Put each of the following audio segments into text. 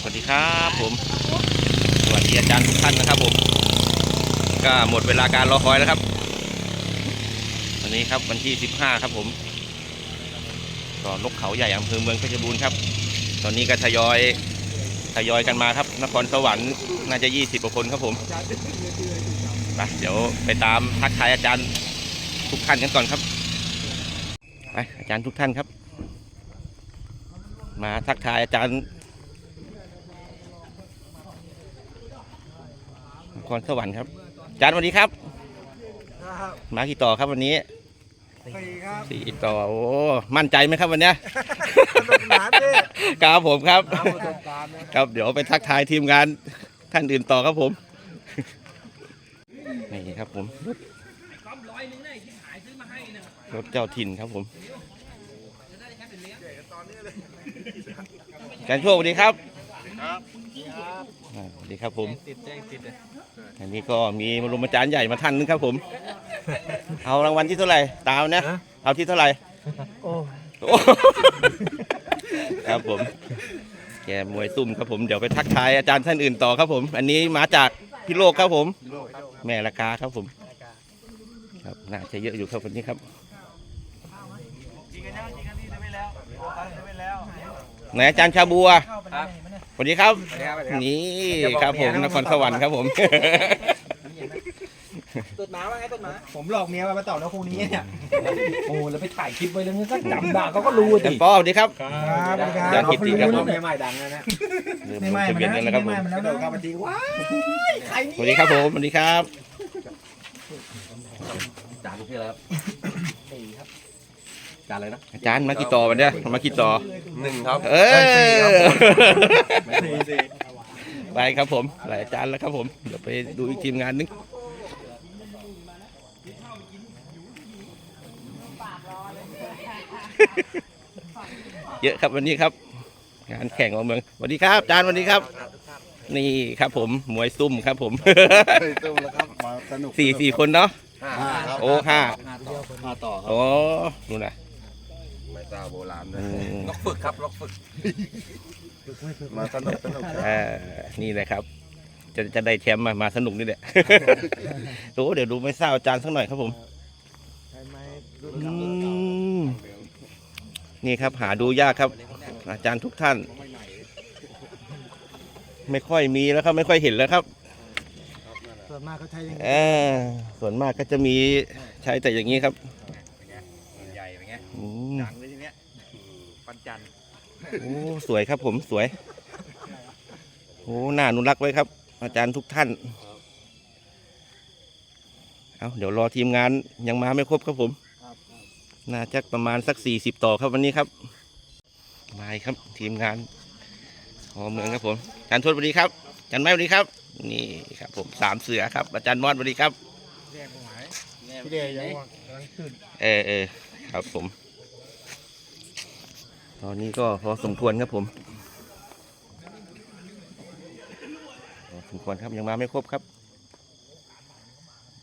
สวัสดีครับผม สวัสดีอาจารย์ทุกท่านนะครับผม ก็หมดเวลาการรอคอยแล้วครับ วันนี้ครับวันที่ 15 ครับผมก็นกเขาใหญ่อำเภอเมืองเพชรบูรณ์ครับ ตอนนี้ก็ทยอยทยอยกันมาครับ นครสวรรค์น่าจะ 20กว่าคนครับผมไปเดี๋ยวไปตามทักทายอาจารย์ทุกท่านกันก่อนครับไปอาจารย์ทุกท่านครับ มาทักทายอาจารย์ นครสวรรค์ครับอาจารย์สวัสดีครับ ครับมากี่ต่อครับวันนี้สี่ครับสี่ต่อโอ้มั่นใจไหมครับวันเนี้ย สนุกสนานดิครับผมครับตามประสบการณ์นะครับเดี๋ยวไปทักทายทีมงานท่านอื่นต่อครับผม นี่ครับผมรถเจ้าถิ่นครับผมอาจารย์โชคสวัสดีครับ อ่าสวัสดีครับผม ติดแจ้งติดเลยอันนี้ก็มีมรุมอาจารย์ใหญ่มาท่านนึงครับผม เอารางวัลที่เท่าไหร่ตามนะเอาที่เท่าไหร่โอ้โอ้ครับผม แกมวยตุ้มครับผมเดี๋ยวไปทักทายอาจารย์ท่านอื่นต่อครับผม อันนี้มาจากพิโลกครับผม แม่ละกาครับผม ครับน่าจะเยอะอยู่ครับวันนี้ครับ ยิงกันยังยิงกันที่ได้ไปแล้วโอ้ตั้งได้ไปแล้วไหนอาจารย์ชาบัว ครับ สวัสดีครับ สวัสดีครับสวัสดีครับ นี่ครับผมนครสวรรค์ครับผมต้นหมาว่าไงต้นหมาผมหลอกเมียมาต่อนะคู่นี้เนี่ย โอ้แล้วไปถ่ายคลิปไว้แล้วก็จำด่าเขาก็รู้อาจารย์ป้อสวัสดีครับ ครับอาจารย์กิตติครับ ผม ใหม่ๆดังนะนะเริ่มลงทะเบียนกันแล้วครับผม กระโดดเข้ามาจริงว้ายใครสวัสดีครับผมสวัสดีครับจานชื่ออะไรครับ จานอะไรนะอาจารย์มากี่ต่อวันเนี้ยมากี่ต่อหนึ่งครับเออสี่สี่ไปครับผมหลายอาจารย์แล้วครับผม เดี๋ยวไปดูอีกทีมงานนึงเยอะครับวันนี้ครับ งานแข่งของเมืองสวัสดีครับอาจารย์สวัสดีครับ นี่ครับผมมวยซุ่มครับผมตุ้มแล้วครับมาสนุกสี่สี่คนเนาะห้าครับโอ้ห้าห้าต่อครับโอ้นู่นนะ ไม่ตาโบราณเลอืยมล็อกฝึกครับล็อกฝึก มาสนุกสนุกครับอ่านี่แหละครับ จะจะได้แชมป์มามาสนุกนี่แหละโอ้เดี๋ยวดูไม่ทราบอาจารย์สักหน่อยครับผมใช่ไหมอืมนี่ครับ หาดูยากครับ อาจารย์ทุกท่าน ไม่ค่อยมีแล้วครับ ไม่ค่อยเห็นแล้วครับส่วนมากเขาใช้ยังไงเออส่วนมากก็จะมีใช้แต่อย่างนี้ครับใหญ่เป็นไง โอ้สวยครับผมสวยโอ้น่าอนุรักษ์ไว้ครับ อาจารย์ทุกท่านเอาเดี๋ยวรอทีมงานยังมาไม่ครบครับผมน่าจะประมาณสักสี่สิบต่อครับวันนี้ครับมาอีกครับทีมงานหอเมืองครับผมอาจารย์ทวดสวัสดีครับอาจารย์ไม้สวัสดีครับ นี่ครับผมสามเสือครับ อาจารย์มอดสวัสดีครับพี่เดย์ยังว่ากำลังขึ้นเออเออครับผม ตอนนี้ก็พอสมควรครับผมพอสมควรครับยังมาไม่ครบครับ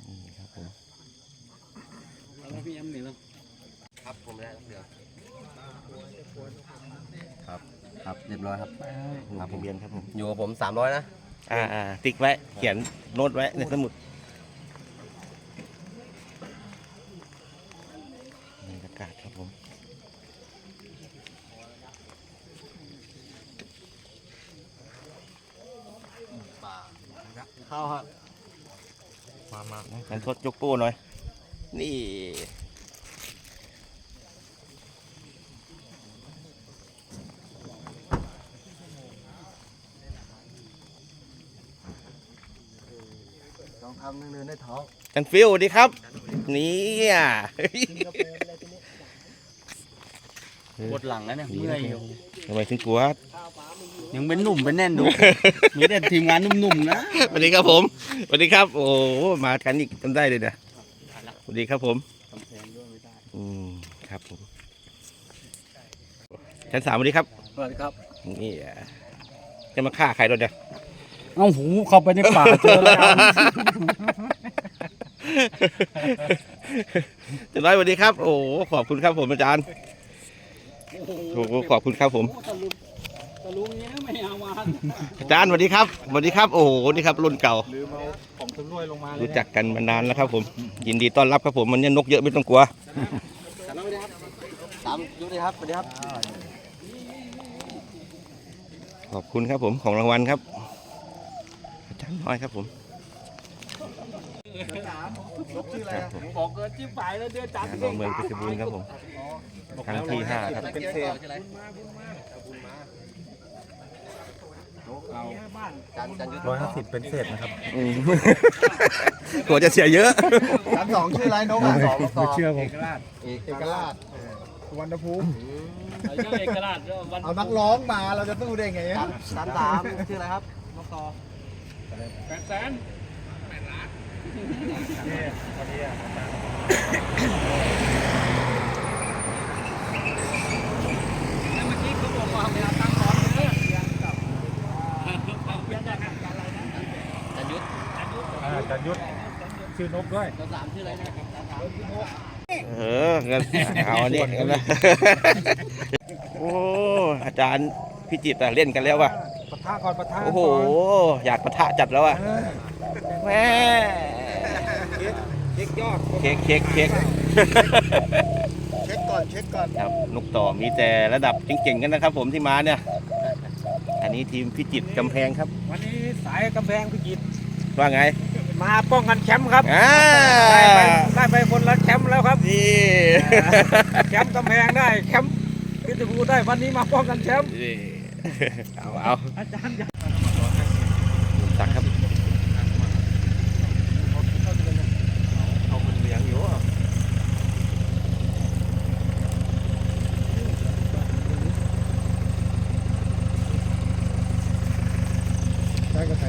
นี่ครับผมครับผมได้เดี๋ยวครับครับเรียบร้อยครับครับผมเรียนครับผมอยู่กับผมสามร้อยนะอ่าอ่าติ๊กไว้เขียนโน้ตไว้ในสมุดบรรยากาศครับผม เข้าฮะมามา กัน ทดยกโป้หน่อย นี่ ลองทำหนึ่งเดินได้ท้องกันฟิวสวัสดีครับเนี่ยเฮ้ยปวดหลังแล้วเนี่ยดีเมื่นะอยอยู่ทำไมถึงกลัวยังเป็นหนุ่มเป็นแน่นดู มีแต่ทีมงานหนุ่มๆนะ สวัสดีครับผม สวัสดีครับ โอ้โหมากันอีกกันได้เลยนะสวัสดีครับผมอืมครับผมชั้นสามสวัสดีครับสวัสดีครับนี่อะจะมาฆ่าใครรถเนี่ยเอ้าหูเข้าไปในป่าเจอแล้วจะน้อยสวัสดีครับ โอ้โหขอบคุณครับผมอาจารย์โอ้โหขอบคุณครับผมตะลุงตะลุงเนี้ยไม่เอามาอาจารย์สวัสดีครับสวัสดีครับ โอ้โหนี่ครับรุ่นเก่าลืมเอาของสำรวยลงมาเลยรู้จักกันมานานแล้วครับ ผม ยินดีต้อนรับครับผมมันเนี่ยนกเยอะไม่ต้องกลัวตามยุดีครับสวัสดีครับขอบคุณครับผมของรางวัลครับอาจารย์น้อยครับผมครับผมบอกเกินจิ้มฝ่ายแล้วเดือดจัดงานรองเมืองเพชรบูรณ์ครับผมครั้งที่ห้าครับ ร้อยห้าสิบเป็นเศษนะครับอืม กลัวจะเสียเยอะจันสองชื่ออะไรนกอะสองต่อเชื่อผมเอกราชสุวรรณภูมิเจ้าเอกราชวันเอานักร้องมาเราจะสู้ได้ไงจันจันสามชื่ออะไรครับนกต่อแปดแสนจัน ชื่อนกด้วยเอองั้นเอาอันนี้กันนะโอ้อาจารย์พิจิตรอะเล่นกันแล้วว่ะปะทะก่อนปะทะโอ้โห อยากปะทะจัดแล้วอะแม่เช็คยอดเค้กเค้กเค้กเช็คก่อนเช็คก่อนครับนกต่อมีแต่ระดับเก่งๆกันนะครับ ผมที่มาเนี่ย อันนี้ทีมพิจิตรกำแพงครับ วันนี้สายกำแพงพิจิตรว่าไง มาป้องกันแชมป์ครับอ่า ได้ไปได้ไปคนละแชมป์แล้วครับนี่ แชมป์กำแพงได้แชมป์พิจิตรภูได้วันนี้มาป้องกันแชมป์นี่ เอาเอาอาจารย์ ตักครับ เอาคนเลี้ยงอยู่อะ ได้กระแส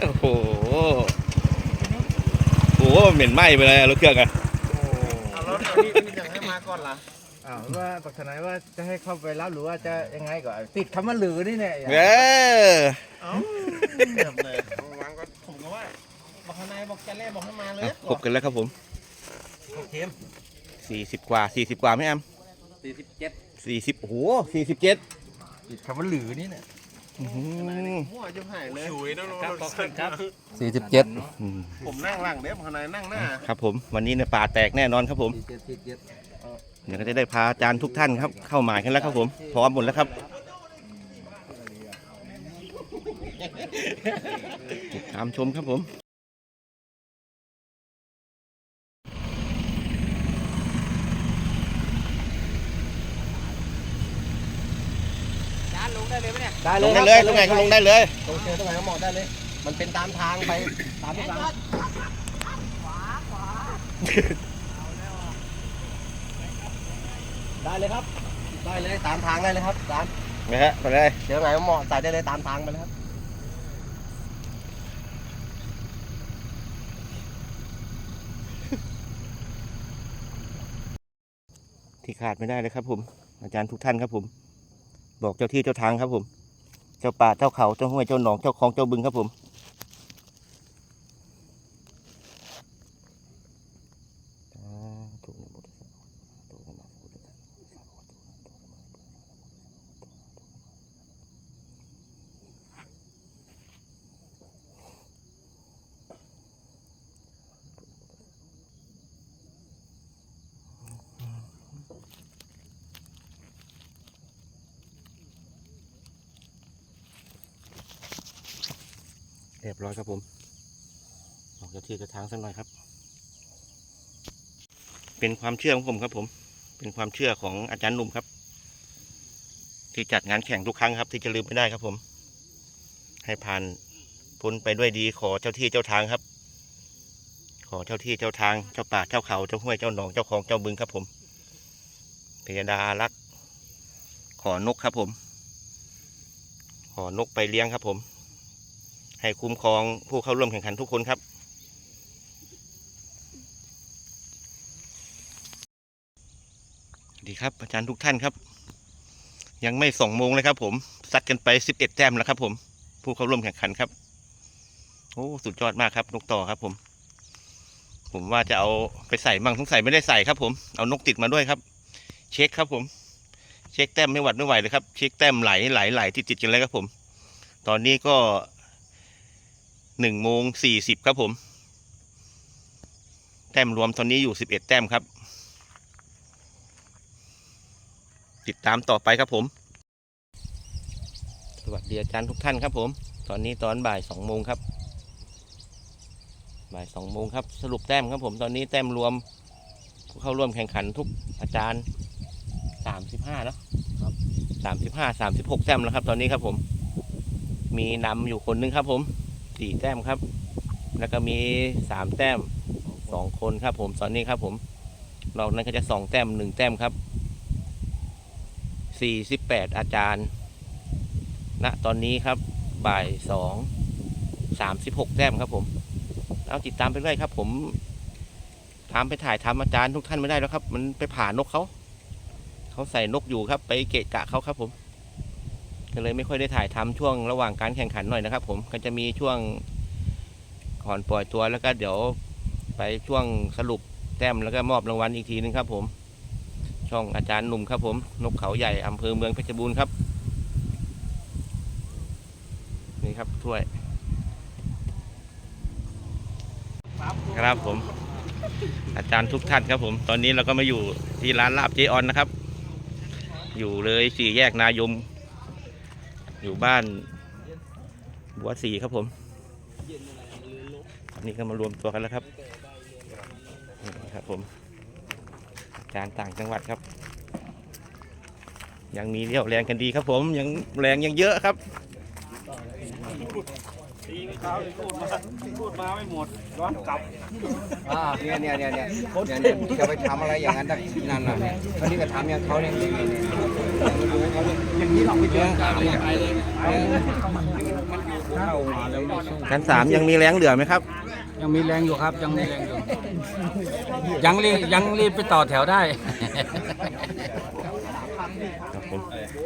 โอ้โหโอ้โห เหม็นไหม้ไปเลยอะรถเครื่องอะเอาแล้วนี่นี่ยังให้มาก่อนล่ะอ้าวว่าปักทนายว่าจะให้เข้าไปรับหรือว่าจะยังไงก่อนติดคำว่าหรือนี่เนี่ยเออเอ้าเงียบเลยวางก็ผมก็ว่าปักทนายบอกจะแล่บอกให้มาเลยครบกันแล้วครับผมโอเคสี่สิบกว่าสี่สิบกว่าไหมแอมสี่สิบเจ็ดสี่สิบโอ้โหสี่สิบเจ็ดติดคำว่าหรือนี่เนี่ย มั่วจะหายเลยครับขอบคุณครับ สี่สิบเจ็ดผมนั่งหลังเด็บขนาดนั่งหน้าครับผมวันนี้เนี่ยป่าแตกแน่นอนครับผมสี่เจ็ดสี่เจ็ดเดี๋ยวก็จะได้พาอาจารย์ทุกท่านครับ เข้าหมายกันแล้วครับผมพร้อมหมดแล้วครับติดตามชมครับผม ได้ลงได้เลยตรงไหนก็ลงได้เลยตรงเจอตรงไหนก็เหมาะได้เลย มันเป็นตามทางไปตามที่ทางได้เลยครับ ได้เลยตามทางได้เลยครับอาจารย์นะฮะไปเลยเจอไหนก็เหมาะใส่ได้เลยตามทางไปเลยครับที่ขาดไม่ได้เลยครับผม อาจารย์ทุกท่านครับผม บอกเจ้าที่เจ้าทางครับผม เจ้าป่าเจ้าเขาเจ้าห้วยเจ้าหนองเจ้าคลองเจ้าบึงครับผม รียบร้อยครับผมบอกเจ้าที่เจ้าทางสักหน่อยครับ เป็นความเชื่อของผมครับผม เป็นความเชื่อของอาจารย์หนุ่มครับ ที่จัดงานแข่งทุกครั้งครับ ที่จะลืมไม่ได้ครับผม ให้ผ่านพ้นไปด้วยดีขอเจ้าที่เจ้าทางครับ ขอเจ้าที่เจ้าทางเจ้าป่าเจ้าเขาเจ้าห้วยเจ้าหนองเจ้าคลองเจ้าบึงครับผมพยดารัก ขอนกครับผม ขอนกไปเลี้ยงครับผม ให้คุ้มครองผู้เข้าร่วมแข่งขันทุกคนครับ ดีครับอาจารย์ทุกท่านครับ ยังไม่สองโมงเลยครับผมซัดกันไปสิบเอ็ดแต้มแล้วครับ ผม ผู้เข้าร่วมแข่งขันครับโอ้สุดยอดมากครับนกต่อครับ ผม ผมว่าจะเอาไปใส่มั่งสงสัยไม่ได้ใส่ครับผมเอานกติดมาด้วยครับ เช็คครับผม เช็คแต้มไม่หวัดไม่ไหวเลยครับ เช็คแต้มไหลไหลไหลติดติดกันเลยครับผม ตอนนี้ก็ หนึ่งโมงสี่สิบครับผม แต้มรวมตอนนี้อยู่สิบเอ็ดแต้มครับ ติดตามต่อไปครับผม สวัสดีอาจารย์ทุกท่านครับผม ตอนนี้ตอนบ่ายสองโมงครับ บ่ายสองโมงครับ สรุปแต้มครับผม ตอนนี้แต้มรวมผู้เข้าร่วมแข่งขันทุกอาจารย์สามสิบห้าแล้วครับสามสิบห้าสามสิบหกแต้มแล้วครับ ตอนนี้ครับผม มีนำอยู่คนนึงครับผม สี่แต้มครับ แล้วก็มีสามแต้มสองคนครับ ผมตอนนี้ครับ ผมนอกนั้นก็จะสองแต้มหนึ่งแต้มครับสี่สิบแปดอาจารย์ณตอนนี้ครับบ่ายสองสามสิบหกแต้มครับ ผมเอาติดตามไปเรื่อยครับ ผมตามไปถ่ายทำอาจารย์ทุกท่านไม่ได้แล้วครับ มันไปผ่านกเขาเขาใส่นกอยู่ครับ ไปเกะกะเขาครับผม ก็เลยไม่ค่อยได้ถ่ายทำช่วงระหว่างการแข่งขันหน่อยนะครับ ผมก็จะมีช่วงก่อนปล่อยตัวแล้วก็เดี๋ยวไปช่วงสรุปแต้มแล้วก็มอบรางวัลอีกทีนึงครับผม ช่องอาจารย์หนุ่มครับผม นกเขาใหญ่อำเภอเมืองเพชรบูรณ์ครับ นี่ครับถ้วย ครับผม อาจารย์ทุกท่านครับผม ตอนนี้เราก็มาอยู่ที่ร้านลาบเจออนนะครับ อยู่เลยสี่แยกนายม อยู่บ้านบัวสีครับผมนี่ก็มารวมตัวกันแล้วครับนี่ครับผมกาจารต่างจังหวัดครับ ยังมีเรี่ยวแรงกันดีครับผมยังแรงยังเยอะครับ อ่าเนี่ยเนี่ยเนี่ยเนี่ยเนี่ยเนี่ยจะไปทำอะไรอย่างนั้นได้นั่นน่ะเนี่ยคนนี้ก็ทำอย่างเขาเนี่ยเนี่ยเนี่ยอย่างนี้เราไม่เจอกันเลยไปเลยเข้ามาแล้วไม่สู้ชั้นสามยังมีแรงเหลือไหมครับ ยังมีแรงอยู่ครับ ยังมีแรงอยู่ยังรีบยังรีบไปต่อแถวได้ ครับผม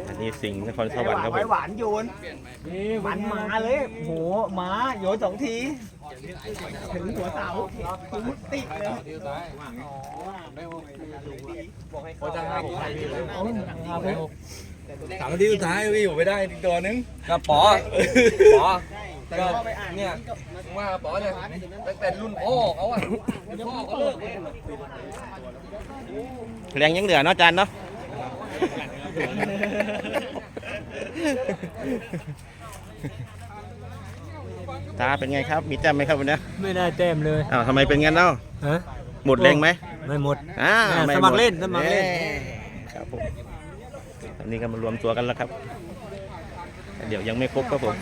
อันนี้สิงห์นครสวรรค์ครับผมหวานโยนหวานมาเลยโหมาโยนสองที ถึงหัวเสามุดติดเลยสามนาทีสุดท้ายพี่อยู่ไม่ได้อีกตัวนึงก็ป๋อป๋อก็เนี่ยว่าป๋อเนี่ยตั้งแต่รุ่นพ่อเขาอะรุ่นพ่อเขาเลิก แรงยังเหลือเนาะอาจารย์เนาะ ตาเป็นไงครับ มีแต้มไหมครับวันนี้ไม่ได้แต้มเลยอ้าวทำไมเป็นงั้นเนาะฮะหมดแรงไหมไม่หมดอ่าเนี่ยไม่สมัครหดเล่นสมัครเล่นอ้ครับผมอันนี้ก็มารวมตัวกันแล้วครับ เดี๋ยวยังไม่ครบครับผม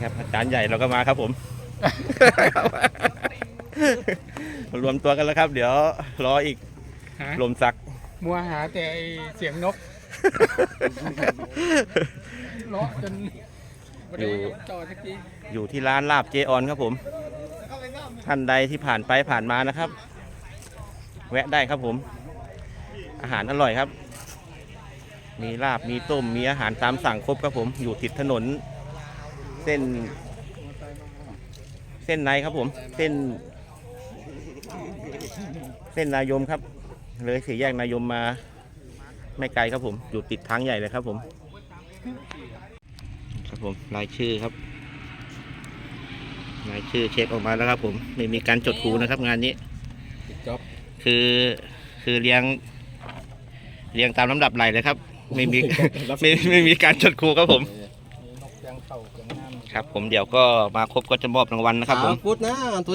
ครับอาจารย์ใหญ่เราก็มาครับผมมารวมตัวกันแล้วครับ เดี๋ยวรออีก ฮะ ลมสัก มัวหาแต่ไอ้เสียงนกเลาะจนไม่ได้อยู่ จอสักที อยู่ที่ร้านลาบเจออนครับผม ท่านใดที่ผ่านไปผ่านมานะครับ แวะได้ครับผม อาหารอร่อยครับ มีลาบมีต้มมีอาหารตามสั่งครบครับผม อยู่ติดถนน เส้น เส้นในครับผม เส้น เส้นนายมครับ เลยสี่แยกนายมมาไม่ไกลครับผม อยู่ติดทางใหญ่เลยครับผม ครับผมรายชื่อครับรายชื่อเช็คออกมาแล้วครับผมไม่มีการจดครูนะครับ งานนี้จ๊อบคือคือเรียง เรียงตามลำดับไหลเลยครับ ไม่มีไม่ไม่มีการจดครูครับผมครับ ผมเดี๋ยวก็มาครบก็จะมอบรางวัลนะครับผมพุทธนะตัว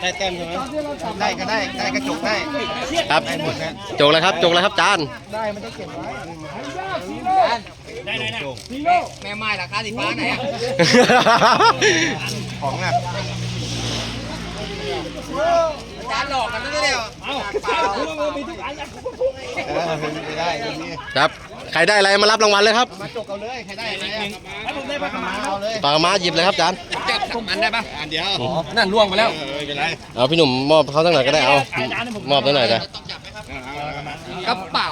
ได้แต้มใช่ไหมได้ก็ได้ได้กระจกได้ครับจบแล้วครับจบแล้วครับจานได้มันต้เก็บไว้ได้เลยนะแม่ไม้ราคาสีฟ้าไหนของน่ะจานหลอกกันนั่นดียวเอาไปทุกอันแล้วไม่ได้ครับ ครได้อะไรมารับรางวัลเลยครับมาจกเอาเลยใครได้อะไรอะถ้าผมได้ปลากระมาเอาเลยปากมาหยิบเลยครับอาจารย์อันได้ปะอันเดียวนั่นล่วงไปแล้วเออไม่เป็นไรเอาพี่หนุ่มมอบเขาตั้งหน่อยก็ได้เอามอบตั้งหน่อยจ้ะกระเป๋า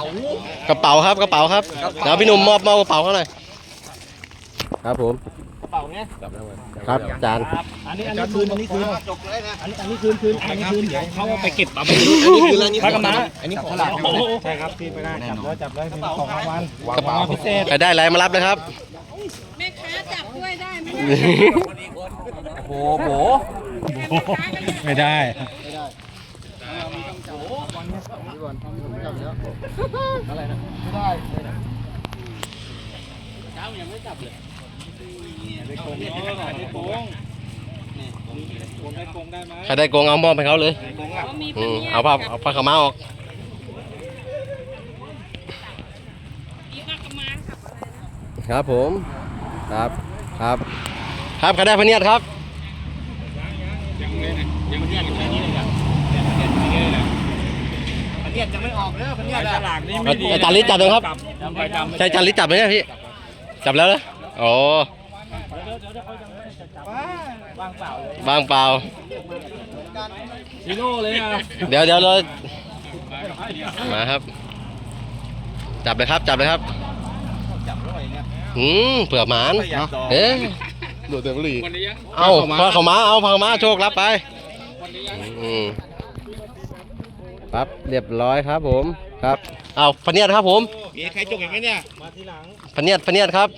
กระเป๋าครับกระเป๋าครับเอาพี่หนุ่มมอบมอบกระเป๋าเขาหน่อยครับผมกระเป๋าเนี้ย ครับอาจารย์อันนี้อันนี้คืนอันนี้คืนจกเลยนะอันนี้อันนี้คืนคืนอันนี้คืนเดี๋ยวเขาเอาไปเก็บเอาไปอันนี้คืออะไรนี่พักกันมาอันนี้ของโอ้โหใช่ครับพี่ไปได้จับแล้วจับแล้วมีของรางวัลกระเป๋าพิเศษใครได้อะไรมารับเลยครับแม่ค้าจับด้วยได้ไหมโอ้โหไม่ได้ ใครได้โกงเอามอบให้เขาเลยมีอืปัญมญาเอาผ้าเอาผ้าขาวม้าออกมีปลากระมากับอะไรนะครับผม ครับ ครับ ครับใครได้พะเนียดครับพันเนียดยังไม่ออกเด้อพันเนียดฉอะลากนี่ไม่ดีอาจารย์ลิศจับเลยครับจำไปจำใช่อาจารย์ลิศจับไหมเนี่ยพี่ จับแล้วนะ โอ้ว่างเปล่าเลยบางเปล่าซีโร่เลยอะเดี๋ยวเดี๋ยวเรามาครับ จับเลยครับ จับเลยครับอืมเผื่อหมานเอ๊ะดูเต็มรีเอาพาเขามาเอาพาเขามาโชครับไปอืมครับเรียบร้อยครับผม ครับเอาพะเนียดครับผมมีใครจกอีกไหมเนี่ยพะเนียดพะเนียดครับ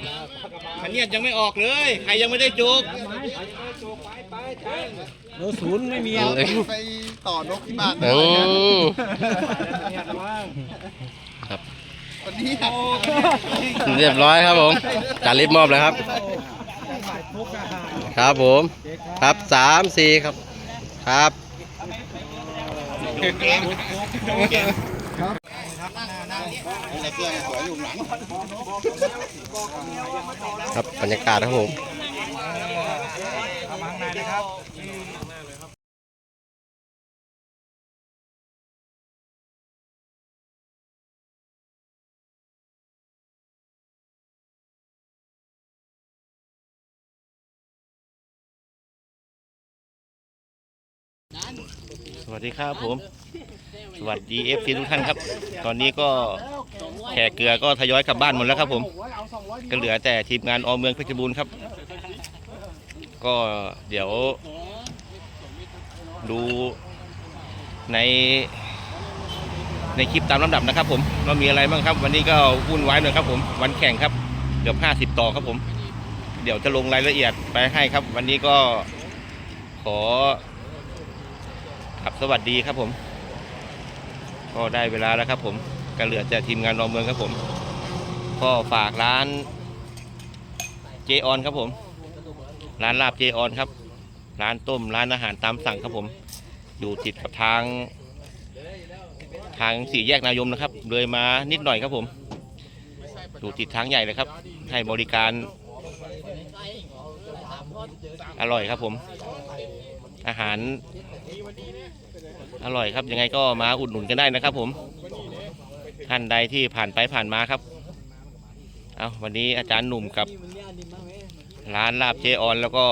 พันเนียดยังไม่ออกเลย ใครยังไม่ได้จกโนศูนย์ไม่มีไปต่อนกที่บ้านอืมวันนี้เรียบร้อยครับผมจารีบมอบเลยครับ ครับผม ครับสามสี่ครับ ครับ ครับบรรยากาศครับผมสวัสดีครับผม สวัสดีเอฟซีทุกท่านครับ ตอนนี้ก็แขกเกลือก็ทยอยกลับบ้านหมดแล้วครับ ผมก็เหลือแต่ทีมงานอเมืองเพชรบูรณ์ครับ ก็เดี๋ยว ดูในในคลิปตามลำดับนะครับ ผมว่ามีอะไรบ้างครับ วันนี้ก็วุ่นวายหน่อยครับ ผมวันแข่งครับเกือบห้าสิบต่อครับผม เดี๋ยวจะลงรายละเอียดไปให้ครับ วันนี้ก็ขอครับสวัสดีครับผม ก็ได้เวลาแล้วครับผมก็เหลือแต่ทีมงานรอเมืองครับผม ก็ฝากร้านเจออนครับผม ร้านลาบเจออนครับ ร้านต้มร้านอาหารตามสั่งครับผม อยู่ติดกับทาง ทางสี่แยกนายมนะครับ เลยมานิดหน่อยครับผม อยู่ติดทางใหญ่เลยครับ ให้บริการอร่อยครับผม อาหารอร่อยครับยังไงก็มาอุดหนุนกันได้นะครับ ผมท่านใดที่ผ่านไปผ่านมาครับ เอาวันนี้อาจารย์หนุ่มกับ ร้านลาบเจออน แล้วก็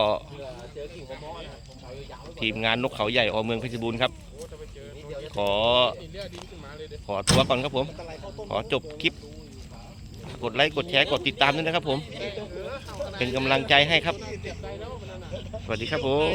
ทีมงานนกเขาใหญ่อเมืองเพชรบูรณ์ครับ ขอ ขอตัวก่อนครับผม ขอจบคลิป กดไลค์กดแชร์กดติดตามด้วยนะครับผม เป็นกำลังใจให้ครับ สวัสดีครับผม